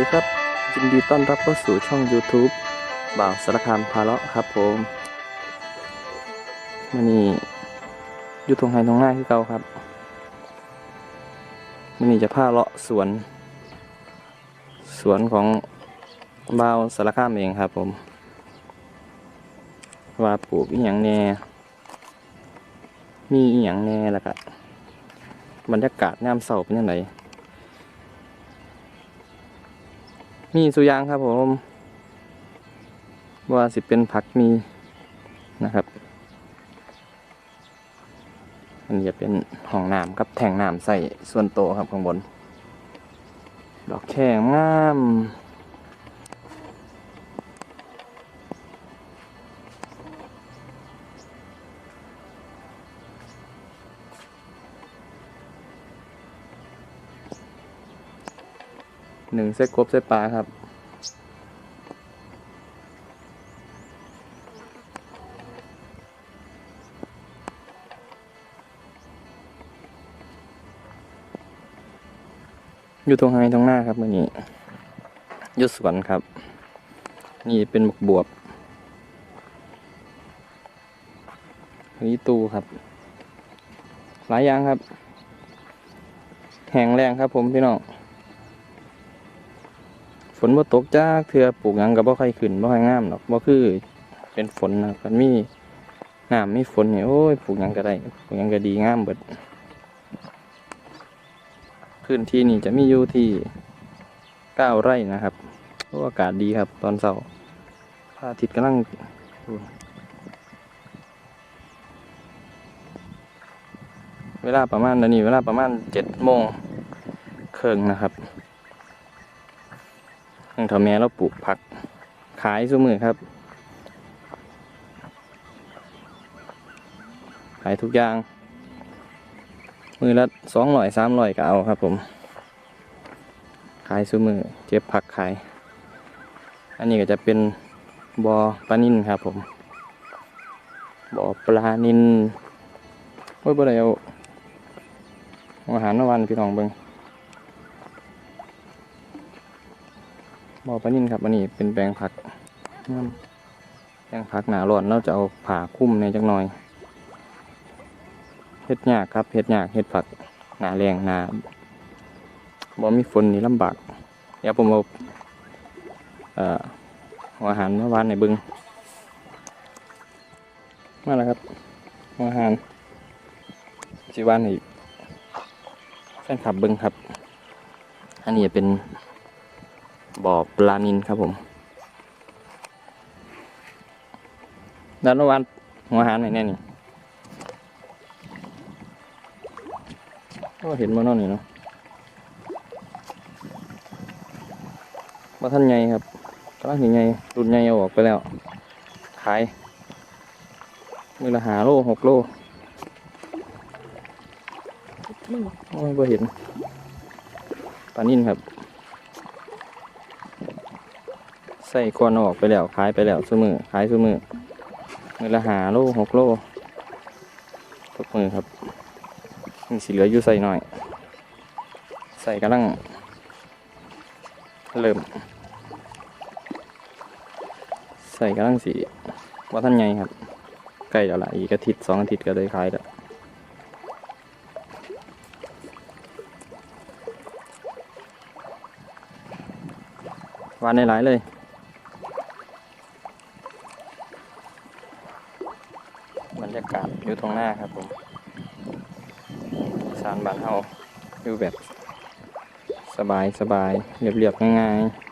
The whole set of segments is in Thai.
ดีครับ ยินดีต้อนรับเข้าสู่ช่อง YouTube บ่าวสารคามพาเลาะครับผมมันนี่อยู่ตรงไฮตรงหน้าที่เก่าครับมันนี่จะพาเลาะสวน สวนของบ่าวสารคามเองครับผม ว่าปลูกอีหยังแน่ มีอีหยังแน่แล้วก็บบรรยากาศยามเสาเป็นยังไง มีสุยางครับผมว่าสิเป็นผักมีนะครับ อันนี้จะเป็นห้องน้ำกับแทงน้ำใส่ส่วนโตครับข้างบน ดอกแข่งงาม หนึ่งเส้กบเส้ปลาครับ อยู่ตรงไฮตรงหน้าครับมื่อนี้ยุสวนครับ นี่เป็นบกบวบอันนี้ตูครับ หลายอย่างครับ แห้งแรงครับผมพี่น้อง ฝนบ่ตกจ้าเถื่อปลูกหยังก็บ่ค่อยขึ้นบ่ค่อยงามหรอกบ่คือเป็นฝนนะมันมีน้ำมีฝนเนี่ยโอ้ยปลูกหยังก็ได้ปลูกหยังก็ดีงามเบิดพื้นที่นี่จะมีอยู่ที่เก้าไร่นะครับโอ้อากาศดีครับ ตอนเช้าพระอาทิตย์กำลังเวลาประมาณนี้เวลาประมาณเจ็ดโมงครึ่งนะครับ ทางเถาแม่เราปลูกผักขายซุมือครับ ขายทุกอย่าง มือละสองร้อยสามร้อยก็เอาครับผม ขายซุมือเจ็บผักขาย อันนี้ก็จะเป็นบอปลานินครับผมบอปลานินโอ้ยบ่ได้เอาเอาอาหารวันพี่น้องเบิง บอปลานินครับอันนี้เป็นแปลงผักน้ำแปลงผักหนาร้อนเราจะเอาผ่าคุ้มในจักหน่อยเฮ็ดยากครับเฮ็ดยากเฮ็ดผักหนาแรงหนาบ่มีฝนนี่ลำบากเดี๋ยวผมเอาเอ่อเอาหารมาวานในบึงมาแล้วครับอาหารสิวานให้แฟนคลับบึงครับ อันนี้เป็น บ่อปลานินครับผมด้านวันหัวอาหารไหนแน่นี่ก็เห็นมาน่นนี่เนาะมาท่านใหญ่ครับกำลังถึงใหญ่รุ่นใหญ่เอาออกไปแล้ว ขายมือละหาโลหกโลโอ้ยบ่เห็นปลานิ่นครับ ใส่ก้อนออกไปแล้วขายไปแล้วซื้อมือขายซื้อมือมือละหาโลหกโลทุกมือครับมีสีเหลืออยู่ใส่หน่อย ใส่กำลังเริ่ม ใส่กำลังสีว่าท่านไงครับใกล้แล้วละอีกอาทิตย์สองอาทิตย์ก็ได้ขายแล้ววานในหลายเลย บรรยากาศอยู่ต รงหน้าครับผมสารบานเฮาอยู่แบบ สบายสบายเรียบเรียบๆง่ายๆ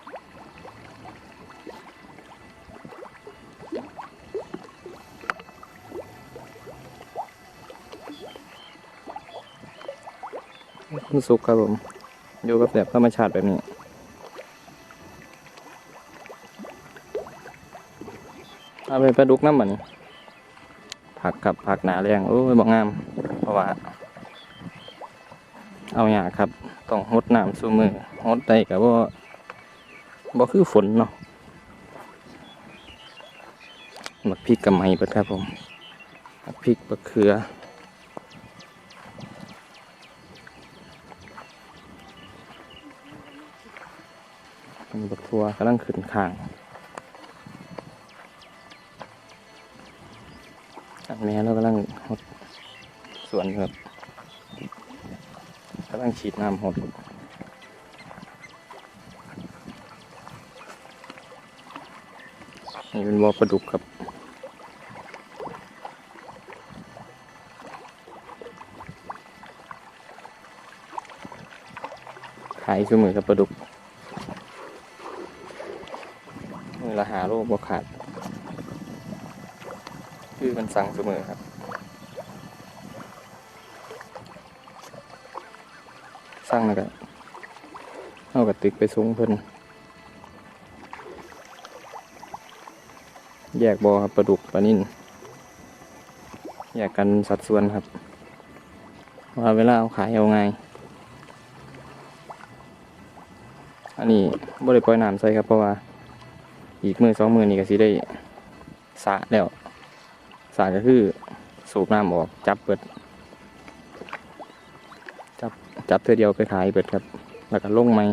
คุณสุขครับผม อยู่กับแบบธรรมชาติแบบนี้ เอาไปปลาดุกน้ำมัน ผักกับผักหนาแรงโอ้ยบอกงาม เพราะว่า เอาอย่างครับ ต้องหดน้ำสูมือหดได้กับว่าบ่คือฝนเนาะบักพริกกับไม้เปิดครับผมบักพริกบักเขือมีบักทัวกำลังขึ้นข้าง แม่เรากำลังหดสวนครับกำลังฉีดน้ำหดนี่เป็นบ่อปลาดุกครับขายคือมือกับปลาดุกมือละหาโลบวขาด คือมันสั่งเสมอครับ สั่งแล้วก็เอากระติกไปส่งเพิ่นแยกบอครับปลาดุกปลานิ่นแยกกันสัดส่วนครับ ว่าเวลาเอาขายเอาไงอันนี้บ่ได้ปล่อยน้ำใส่ครับเพราะว่า อีกมือสองมือนี่ก็สิได้สะแล้ว สรก็คือสูบน้ำออกจับเบิด จับจับเธอเดียวไปขายเบิดครับ แล้วก็ลงไม้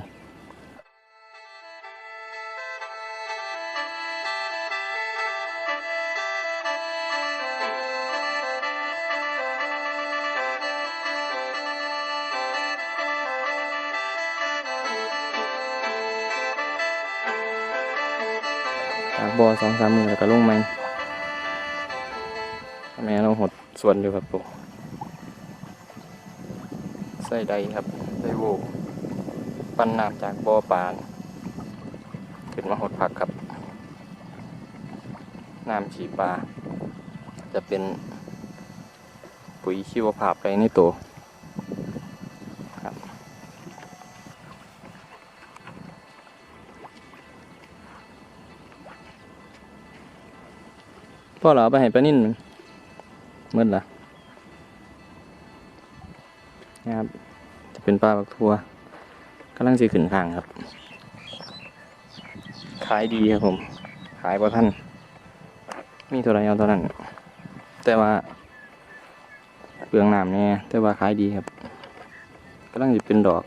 จากบ่อสองสามมือแล้วก็ลงไม้ แม่เราหดส่วนอยู่ครับผมใส่ใดครับใส่โวปั้นน้ำจากบ่อปลานขึ้นมาหดผักครับน้ำฉีปลาจะเป็นปุ๋ยชีวภาพไปในตัวครับพ่อเราเอาไปให้ปลานิ่น มืดละนะครับ จะเป็นปลาบักทัวกำลังสีขึ้นข้างครับ ขายดีครับผม ขายบ่ท่าน มีเท่าไรเอาเท่านั้น แต่ว่าเปลืองน้ำเนี่ยแต่ว่าขายดีครับกำลังจะเป็นดอก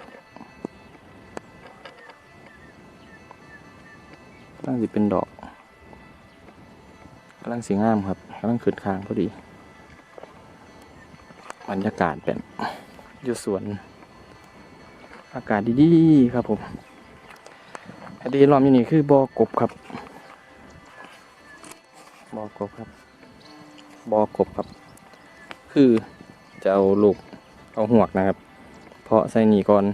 กำลังจะเป็นดอกกำลังสีงามครับกำลังขึ้นข้างพอดี บรรยากาศแบบอยู่สวน อากาศดีๆครับผมอันดีล้อมอยู่นี่คือบ่อกบครับบ่อกบครับบ่อกบครับ คือจะเอาลูกเอาหวกนะครับ เพาะใส่นี่ก่อน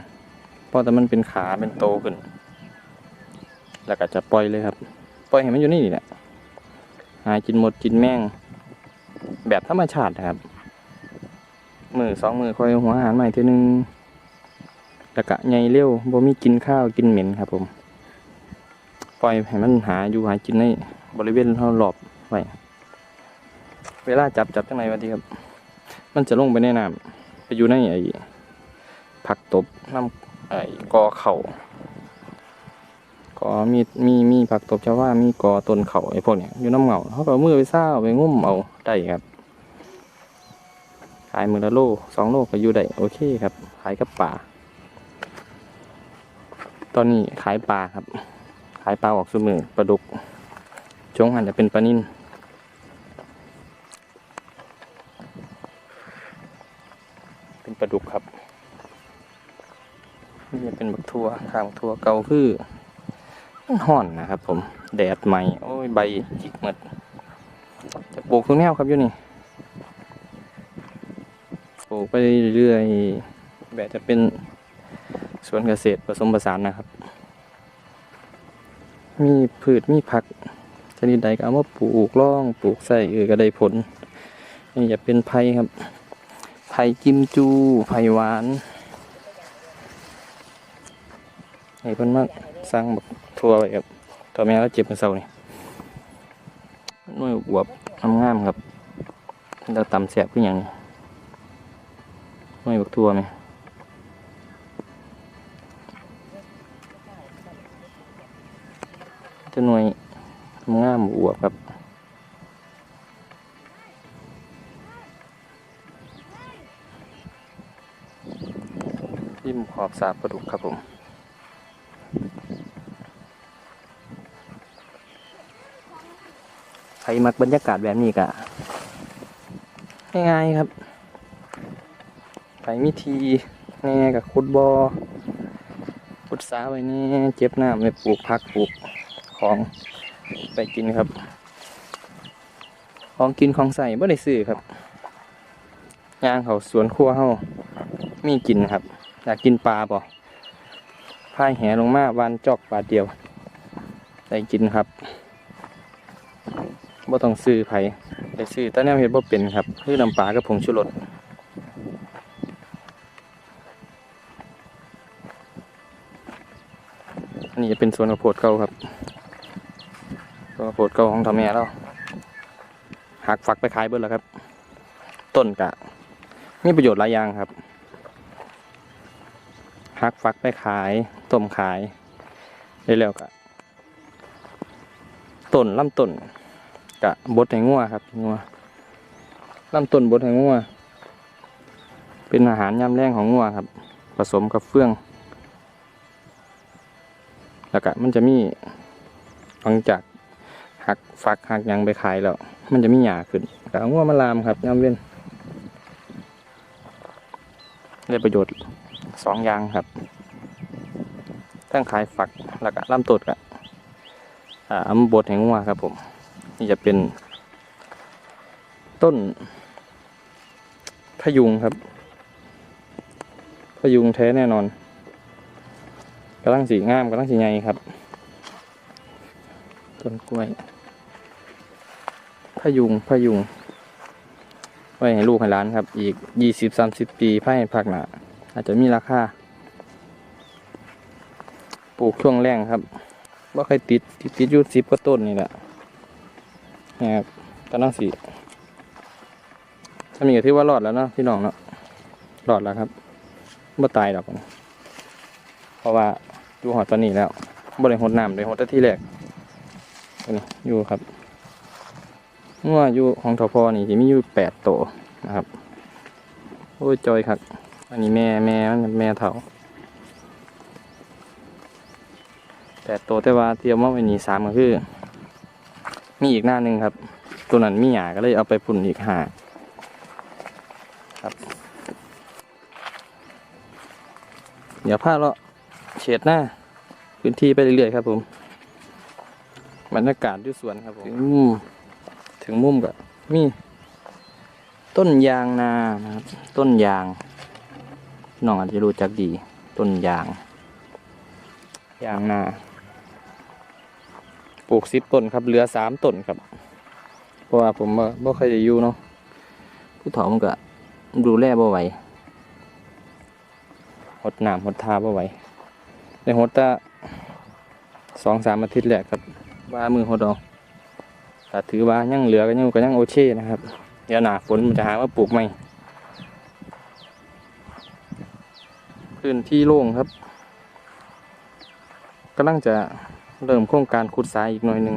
เพราะแต่มันเป็นขาเป็นโตขึ้น แล้วก็จะปล่อยเลยครับ ปล่อยให้มันอยู่นี่แหละหากินหมดกินแม่งแบบธรรมชาตินะครับ มือสองมือคอยหัวอาหารใหม่ทีนึงแล้วก็ใหญ่เร็วบ่มีกินข้าวกินเหม็นครับ ผม ปล่อยให้มันหาอยู่หากินในบริเวณรอบๆไว้เวลาจับจับจังไหนวันทีครับ มันจะลงไปในน้ำไปอยู่ในไอ้ผักตบน้ำไอ้กอเข่ากอมีมีมีผักตบชาวว่ามีกอต้นเข่าไอ้พวกเนี้ยอยู่น้ำเหงาเขาก็มือไปซ่าไปงุ่มเอาได้ครับ ขายมือละโลสองโลก็อยู่ได้โอเคครับ ขายกับป่า ตอนนี้ขายปลาครับ ขายปลาออกสมือปลาดุกช่วงหันจะเป็นปลานิ่นเป็นปลาดุกครับนี่จะเป็นบักทัวข้างบักทัวเก่าคือห่อนนะครับผม แดดใหม่ โอ้ย ใบจิกหมดจะปลูกทุกแนวครับอยู่นี่ ลูกไปเรื่อยๆแบบจะเป็นสวนเกษตรผสมผสานนะครับ มีพืชมีผักชนิดใดก็เอามาปลูกล่องปลูกใส่เออก็ได้ผลนี่จะเป็นไผ่ครับไผ่กิมจูไผ่หวานให้เพิ่นมาสร้างแบบทั่วไปครับต่อแม่ก็เจ็บมือเศร้านี่หน่วยอวบงามๆครับเราตำแสบขึ้นอย่างนี้ ไม่บักทัวไหมจะหน่วยง่ามอวบครับยิ้มขอบสาประดุกครับผมใครมักบรรยากาศแบบนี้กะง่ายๆครับ ไปมิทีแน่กับขุดบอ่อขุดสาไว้แนี่เจ็บน้ำไปปลูกผักปลูกของไปกินครับ ของกินของใส่บ่ได้ซื้อครับย่างเขาสวนครัวเฮามีกินครับ อยากกินปลาบ่พายแหลงมาวันจอกบาเดียวได้กินครับบ่ต้องซื้อไผได้ซื้อแต่แนวเฮ็ดบ่เป็นครับคือน้ำปลากับผงชูรส นนี้จะเป็นสวนข้าวโพดเก่าครับสวนข้าวโพดเก่าของทำแม่เราหักฝักไปขายเบิดแล้วครับ ต้นกะมีประโยชน์หลายอย่างครับหักฟักไปขายต้มขายได้แล้วกะต้นลำต้นกะบดให้งัวครับงัวลำต้นบดให้งัวเป็นอาหารยามแรงของงัวครับ ผสมกับเฟื่อง แล้วก็มันจะมีหลังจากหักฟักหักยังไปขายแล้ว มันจะมีหยาขึ้นกะเอางัวมาลามครับยามเว้นได้ประโยชน์สองอย่างครับทั้งขายฝักแล้วก็ลำต้นกับอ่าอำบดแห่งงัวครับผม นี่จะเป็น ต้น พยุงครับ พยุงแท้แน่นอน กำลังสีงามกำลังสีใหญ่ครับ ต้นกล้วย พยุงพยุง ไว้ให้ลูกให้หลานครับ อีกยี่สิบสามสิบปีภายในภาคหนาอาจจะมีราคา ปลูกช่วงแรงครับว่าใครติดติดติดยูสิบก็ต้นนี่แหละนะครับตอนนั้นสิถ้ามีก็ถือว่ารอดแล้วเนาะพี่น้องเนาะรอดแล้วครับไม่ตายหรอกเพราะว่า ดูหอดตอนนี้แล้วบริหดน้ำเลยหดต่ที่แรกนี่อยู่ครับเมื่ออยู่ของทพนี่จะมีอยู่แปดโตวนะครับ โอ้ยจอยครับ อันนี้แม่แม่มันแม่เถาแปดตัวแต่ว่าเตรียมว่าไว้นี่สามก็คือ มีอีกหน้าหนึ่งครับ ตัวนั้นมีหยาก็เลยเอาไปปุ่นอีกห้าครับ เดี๋ยวพาเราะ เฉดหน้า พื้นที่ไปเรื่อยๆครับผมบรรยากาศที่สวนครับผมถึงมุมถึงมุมก็มีต้นยางนานะครับต้นยางน้องอาจจะรู้จักดี ต้นยาง ยางนาปลูกสิบต้นครับเหลือสามต้นครับ เพราะว่าผมบ่บ่เคยจะอยู่เนาะผู้เฒ่ามันก็ดูแลบ่ไหวหดน้ำหดทาบ่ไหว ในหดแตาสองสามอาทิตย์แรกครับว่ามือหดอาแต่ถือว่ายังเหลือก็ยังก็ยังโอเคนะครับเดี๋ยวหนาฝนมันจะหาว่าปลูกใหม่พื้นที่โล่งครับกำลังจะเริ่มโครงการขุดสายอีกหน่อยหนึ่ง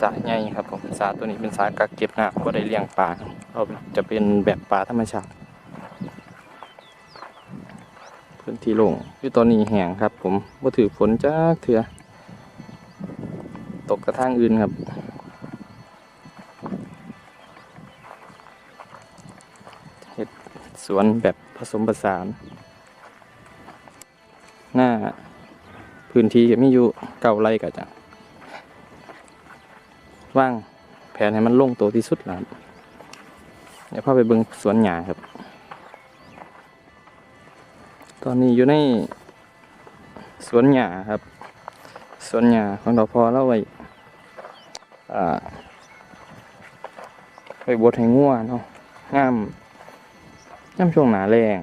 สายใหญ่ครับผมสายตัวนี้เป็นสายกักเก็บน้ำก็ได้เลี้ยงปลาเราจะเป็นแบบปลาธรรมชาติ พื้นที่โล่งอยู่ตอนนี้แห้งครับ ผมว่าถือฝนจ้าเถื่อตกกระทั่งอื่นครับ เห็ดสวนแบบผสมผสาน หน้าพื้นที่ก็มีอยู่เก่าไรก็จะว่างแผนให้มันลงตัวที่สุดแล้วครับเดี๋ยวพาไปเบิ่งสวนหญ้าครับ อนนี้อยู่ในสวนหญ้าครับ สวนหญ้าของเราพอแล้วไว้ไว้บดให้งัวเนาะงามงามช่วงหนาแรง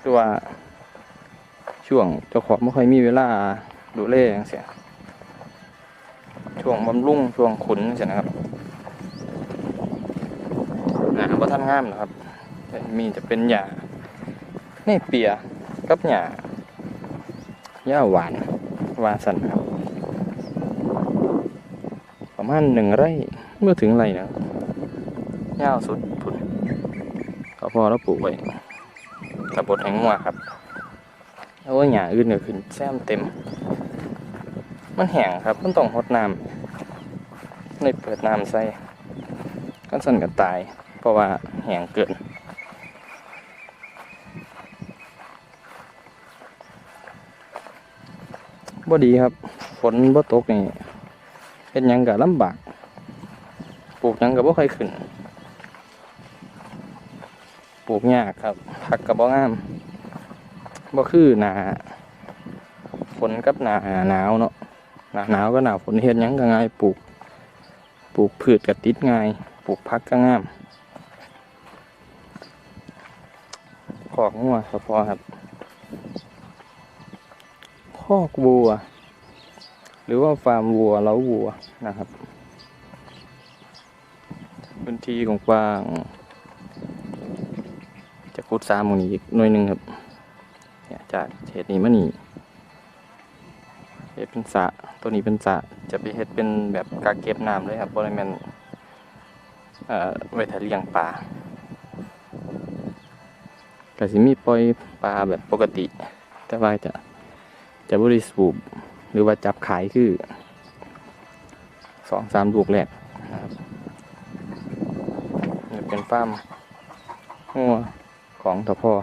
หรือว่าช่วงเจ้าของไม่ค่อยมีเวลาดูแลอย่างเสียช่วงบำรุงช่วงขุนเสียนะครับหนาบ่ท่านงามนะครับ มีจะเป็นหญ้าในเปีย กับหญ้าหญ้าหวานวาสันครับ ประมาณหนึ่งไร่เมื่อถึงไรนะยาวสุดพุ่นก็พอแล้วปลูกไว้ตะบดแห่งหัวครับแล้วว่าหญ้าอื่นก็ขึ้นแซมเต็ม มันแห้งครับมันต้องหดน้เลยเปิดน้ำใส่กันสั่นกันตาย เพราะว่าแห้งเกิน บ่ดีครับ ฝนบ่ตกนี่เฮ็ดหยังก็ลำบาก ปลูกยังก็บ่ค่อยขึ้น ปลูกยากครับผักก็บ่งามบ่คือหนาฝนกับหนาหนาวเนาะหนาหนาวก็หนาฝนเฮ็ดยังก็ง่ายปลูก ปลูกพืชก็ติดง่ายปลูกผักก็งามขอกงัวก็พอครับ คอกวัว หรือว่าฟาร์มวัวเล้าวัวนะครับพื้นที่กว้าง จะขุดซามตรงนี้อีกหน่วยหนึ่งครับเนี่ยจากเขตนี้มานี่เฮ็ดเป็นสะตัวนี้เป็นสะจะไปเฮ็ดเป็นแบบกาเก็บน้ำเลยครับบริเวณเอ่อไว้ถ้าเลี้ยงปลาก็สิมีปล่อยปลาแบบปกติ แต่ว่าจะ จะบริสูบหรือว่าจับขายคือสองสามลูกแรกนะครับนี่เป็นฟ้าร์มงัวของทพอ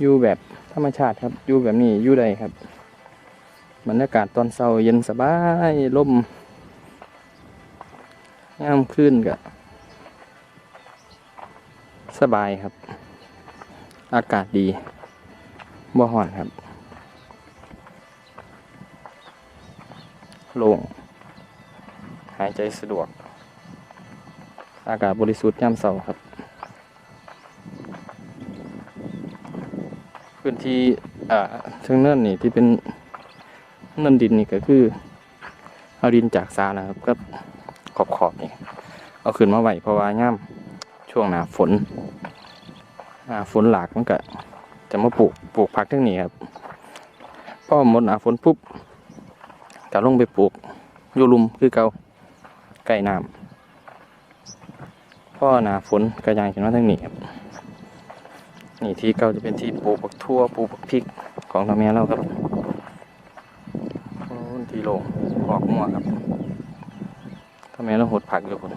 อยู่แบบธรรมชาติครับอยู่แบบนี้อยู่ได้ครับ บรรยากาศตอนเช้าเย็นสบายลมยามขึ้นก็สบายครับ อากาศดีบ่ฮ้อนครับ โล่งหายใจสะดวก อากาศบริสุทธิ์ยามเช้าครับ พื้นที่อ่าเชิงเนินนี่ที่เป็น นินดินนี่ก็คือเอาดินจากซานะครับ ก็ขอบขอบๆนี่เอาขึ้นมาไหวเพราะว่าย่ำช่วงหนาฝนหนาฝนหลากมันก็จะมาปลูกปลูกผักทั้งนี้ครับพอหมดหนาฝนปุ๊บก็ลงไปปลูกอยู่ลุมคือเกาใกล้น้ำพ่อหนาฝนกระจายขึ้นมาทั้งนี้ครับนี่ที่เก่าจะเป็นที่ปลูกผักทั่วปลูกผักพริกของทางแม่เราครับ อ้ยทีโลออกมั่วครับทำไมเราหดผักอยู่คน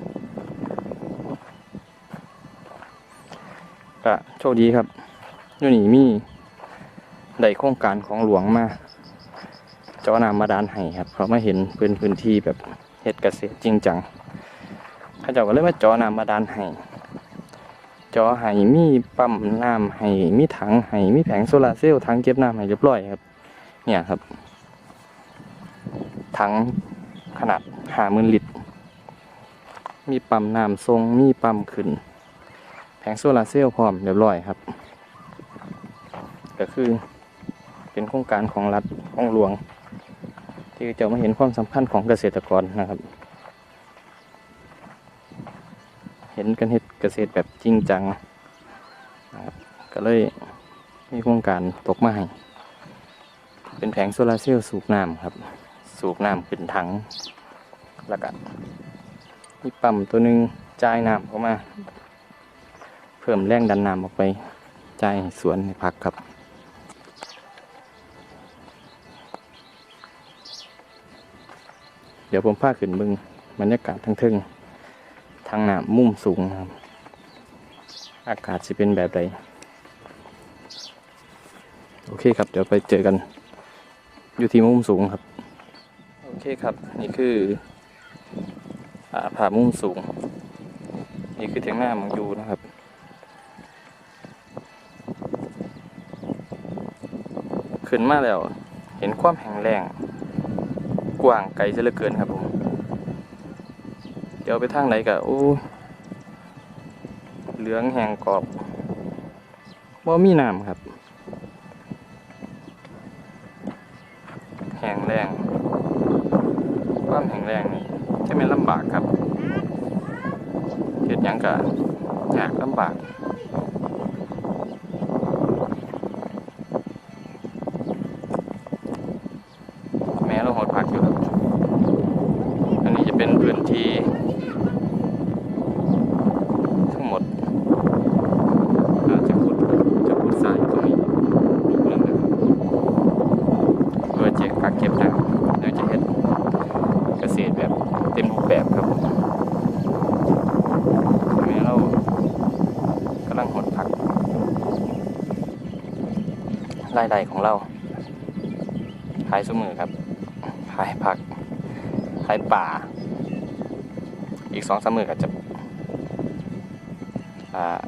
ก็โชคดีครับยูนี่มีได้โครงการของหลวงมาเจ้านามาดานให้ครับ เพราะมาเห็นพื้นพื้นที่แบบเฮ็ดเกษตรจริงจังข้าเจ้าก็เลยมาเจอนามมาดานให้เจอให้มีปั๊มน้ำให้มีถังให้มีแผงโซลาร์เซลล์ถังเก็บน้ำให้เรียบร้อยครับ เนี่ยครับ ถังขนาดหาหมื่นลิตร มีปั๊มน้ำทรง มีปั๊มขึ้น แผงโซลาเซลล์พร้อมเรียบร้อยครับ ก็คือเป็นโครงการของรัฐของหลวง ที่จะมาเห็นความสำคัญของเกษตรกรนะครับ เห็นกันเฮ็ดเกษตรแบบจริงจังนะครับก็เลยมีโครงการตกมาให้เป็นแผงโซลาเซลล์สูบน้ำครับ สูบน้ำขึ้นถังแล้วก็มีปั๊มตัวหนึ่งจ่ายน้ำเข้ามา เพิ่มแรงดันน้ำออกไปจ่ายสวนในพักครับเดี๋ยวผมพาขึ้นเบึงบรรยากาศทั้งทึ่งทางน้ำมุมสูงครับ อากาศจะเป็นแบบใดโอเคครับ เดี๋ยวไปเจอกัน อยู่ที่มุมสูงครับ โอเคครับ นี่คืออ่าผามุมสูง นี่คือเทียงหน้ามังยูนะครับขึ้นมาแล้ว เห็นความแห้งแรง กว้างไกลซะเหลือเกินครับผม เดี๋ยวไปทางไหนกะโอ้เหลืองแห้งกรอบบ่มีน้ำครับ แห้งแรง ความ แห้งแรงนี่จะเป็นลำบากครับเห็ดยังกะยากลำบาก แม้เราหดผักอยู่ครับ อันนี้จะเป็นพื้นที่ ทั้งหมดาย ได้ของเรา ขายสมือครับ ขายผัก ขายป่า อีกสองสามมือก็จะอ่า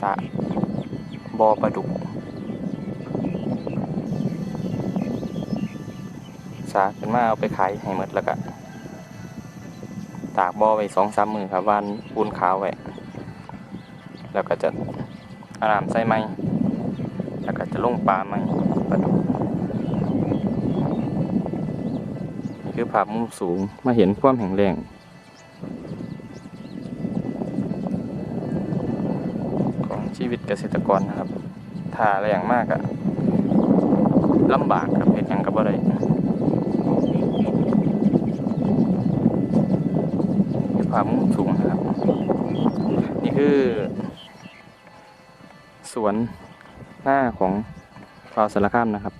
สะบอปลาดุกสาขึ้นมาเอาไปขายให้หมดแล้วก็ตากบอไว้สองสามมือครับวานปูนขาวไว้แล้วก็จะอาน้ำใส่ไม้ จะลงปลาไม้ปลาดุกนี่คือภาพมุมสูงมาเห็นความแข็งแรงของชีวิตเกษตรกรนะครับถ้าแรงมากอะลำบากครับเป็นอย่างกับอะไรความมุมสูงนะครับ นี่คือ สวน หน้าของฟาวสารคามนะครับ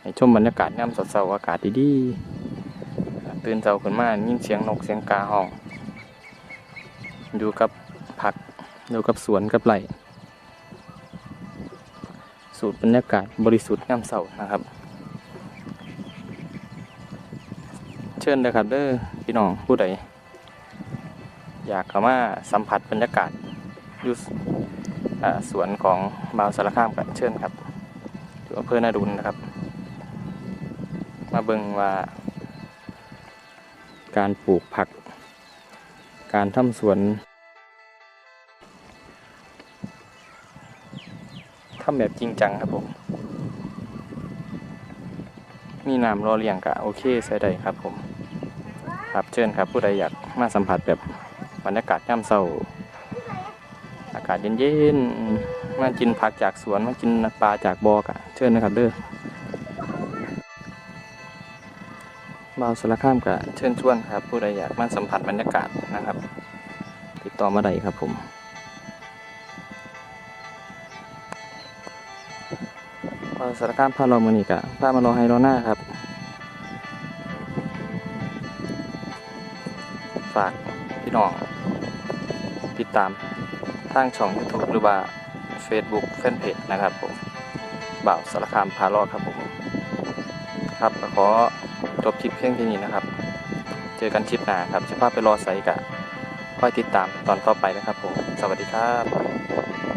ให้ชมบรรยากาศย่ำสดเสาอากาศดีๆตื่นเช้าขึ้นมายินเสียงนกเสียงกาห้อง อยู่กับผักอยู่กับสวนกับไร่สูตรบรรยากาศบริสุทธิ์งามเสานะครับ เชิญเลยครับเด้อพี่น้องผู้ใดอยากเข้ามาสัมผัสบรรยากาศอยู่ สวนของบาวสารคามกันเชิญครับอยู่อำเภอนาดุลนะครับ มาเบิ่งว่า การปลูกผัก การทำสวนทำแบบจริงจังครับผมมีน้ำรอเลี้ยงกะโอเคใส่ได้ครับผม ครับเชิญครับผู้ใดอยากมาสัมผัสแบบบรรยากาศย่ำเศร้าากาศเย็นๆมากินผักจากสวนมากินปลาจากบ่อกะเชิญนะครับเด้อบ่าวสารคามกะเชิญชวนครับ ผู้ใดอยากมาสัมผัสบรรยากาศนะครับ ติดต่อมาได้ครับผมพอสารการพาเรามือนี่กะพามารอให้รอหน้าครับ ฝากพี่น้องติดตาม ทางช่อง YouTube หรือว่า Facebook แฟนเพจนะครับผมบ่าวสารคามพารอดครับผม ครับขอจบคลิปเพียงแค่นี้นะครับ เจอกันคลิปหน้าครับจะพาไปรอไซกะค่อยติดตามตอนต่อไปนะครับผม สวัสดีครับ